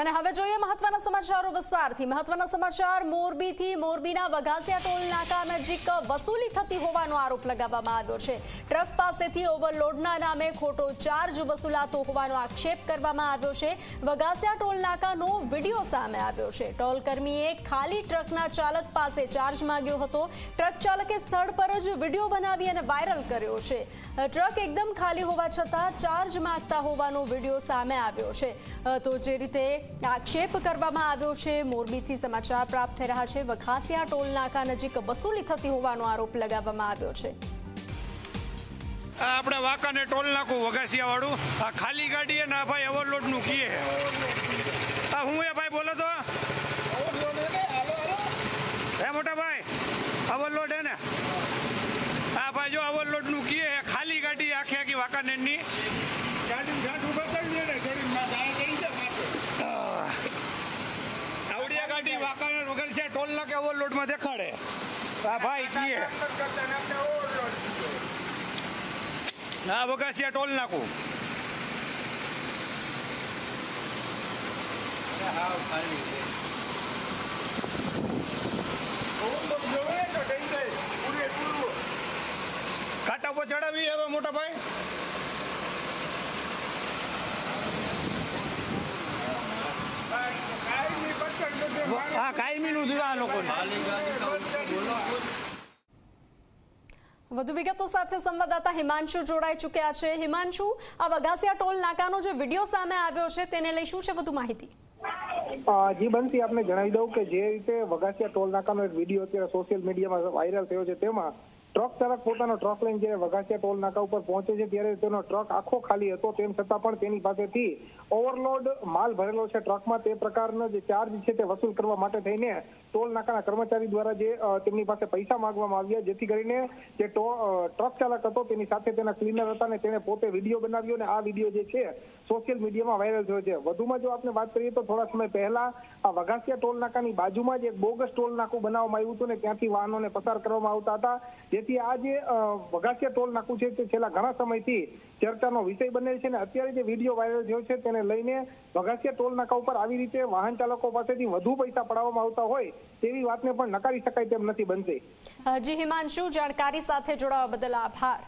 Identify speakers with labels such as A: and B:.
A: અને હવે જોઈએ મહત્વના સમાચારો વિસ્તારથી. મહત્વના સમાચાર, મોરબીથી મોરબીના વઘાસિયા ટોલ નાકા નજીક વસૂલી થતી હોવાનો આરોપ લગાવવામાં આવ્યો છે. ટ્રક પાસેથી ઓવરલોડના નામે ખોટો ચાર્જ વસૂલાતો હોવાનો આક્ષેપ કરવામાં આવ્યો છે. વઘાસિયા ટોલ નાકાનો વીડિયો સામે આવ્યો છે. ટોલ કર્મીએ ખાલી ટ્રકના ચાલક પાસે ચાર્જ માંગ્યો હતો. ટ્રક ચાલકે સ્થળ પર જ વીડિયો બનાવી અને વાયરલ કર્યો છે. ટ્રક એકદમ ખાલી હોવા છતાં ચાર્જ માંગતા હોવાનો વીડિયો સામે આવ્યો છે. તો જે રીતે આક્ષેપ કરવામાં આવ્યો છે. મોરબીથી સમાચાર પ્રાપ્ત થઈ રહ્યા છે. વખાસિયા ટોલ નાકા નજીક વસૂલી થતી હોવાનો આરોપ લગાવવામાં આવ્યો છે.
B: આપણે વાંકાને ટોલ નાખું વઘાસિયા વાળું આ ખાલી ગાડી અને આ ભાઈ ઓવરલોડનું કીએ. આ હું એ ભાઈ બોલો તો? હે મોટા ભાઈ ઓવરલોડ હે ને? આ ભાઈ જો ઓવરલોડનું કીએ ખાલી ગાડી આખી આખી વાંકાનેરની આવડિયા ગાડી વાંકાનેર છે ટોલ નાકે ઓવરલોડમાં દેખાડે. ભાઈ કીએ. ના વઘાસિયા ટોલ નાખું કાંટા પર ચડાવી હવે મોટા ભાઈ. હા કાયમી નું આ લોકોને.
A: વધુ વિગતો સાથે સંવાદદાતા હિમાંશુ જોડાઈ ચૂક્યા છે. હિમાંશુ આ વગાસિયા ટોલ નાકાનો જે વીડિયો સામે આવ્યો છે તેને લઈ શું છે વધુ માહિતી?
C: જી બનતી આપને જણાવી દઉં કે જે રીતે વગાસિયા ટોલ નાકાનો એક વીડિયો અત્યારે સોશિયલ મીડિયામાં વાયરલ થયો છે તેમાં ટ્રક ચાલક પોતાનો ટ્રક લઈને જ્યારે વઘાસિયા ટોલ નાકા ઉપર પહોંચે છે, ત્યારે તેનો ટ્રક આખો ખાલી હતો. તેમ છતાં પણ તેની પાસેથી ઓવરલોડ માલ ભરેલો છે ટ્રકમાં. તે પ્રકારનો જે ચાર્જ છે તે વસૂલ કરવા માટે થઈને ટોલ નાકાના કર્મચારી દ્વારા જે તેમની પાસે પૈસા માંગવામાં આવ્યા. જેથી કરીને જે ટ્રક ચાલક હતો તેની સાથે તેના ક્લીનર હતા અને તેણે પોતે વીડિયો બનાવ્યો અને આ વીડિયો જે છે સોશિયલ મીડિયામાં વાયરલ થયો છે. વધુમાં જો આપણે વાત કરીએ તો થોડા સમય પહેલા આ વઘાસિયા ટોલ નાકાની બાજુમાં જ એક બોગસ ટોલ નાકું બનાવવામાં આવ્યું હતું ને ત્યાંથી વાહનોને પસાર કરવામાં આવતા હતા. જેથી આ જે વઘાસિયા ટોલ નાકું છે તે છેલ્લા ઘણા સમયથી ચર્ચાનો વિષય બનેલ છે અને અત્યારે જે વીડિયો વાયરલ થયો છે તેને લઈને વઘાસિયા ટોલ નાકા ઉપર આવી રીતે વાહન ચાલકો પાસેથી વધુ પૈસા પડાવવામાં આવતા હોય તેવી વાતને પણ નકારી શકાય તેમ નથી બનતી.
A: જી હિમાંશુ, જાણકારી સાથે જોડાવા બદલ આભાર.